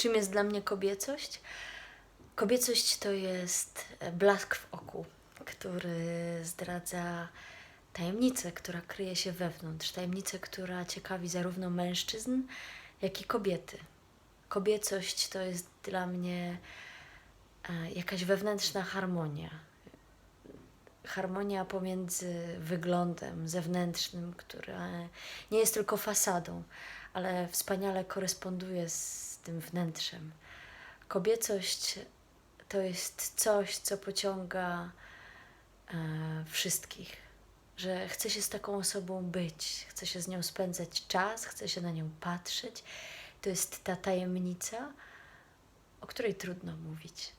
Czym jest dla mnie kobiecość? Kobiecość to jest blask w oku, który zdradza tajemnicę, która kryje się wewnątrz, tajemnicę, która ciekawi zarówno mężczyzn, jak i kobiety. Kobiecość to jest dla mnie e, jakaś wewnętrzna harmonia. Harmonia pomiędzy wyglądem zewnętrznym, która nie jest tylko fasadą, ale wspaniale koresponduje z tym wnętrzem. Kobiecość to jest coś, co pociąga e, wszystkich, że chce się z taką osobą być, chce się z nią spędzać czas, chce się na nią patrzeć. To jest ta tajemnica, o której trudno mówić.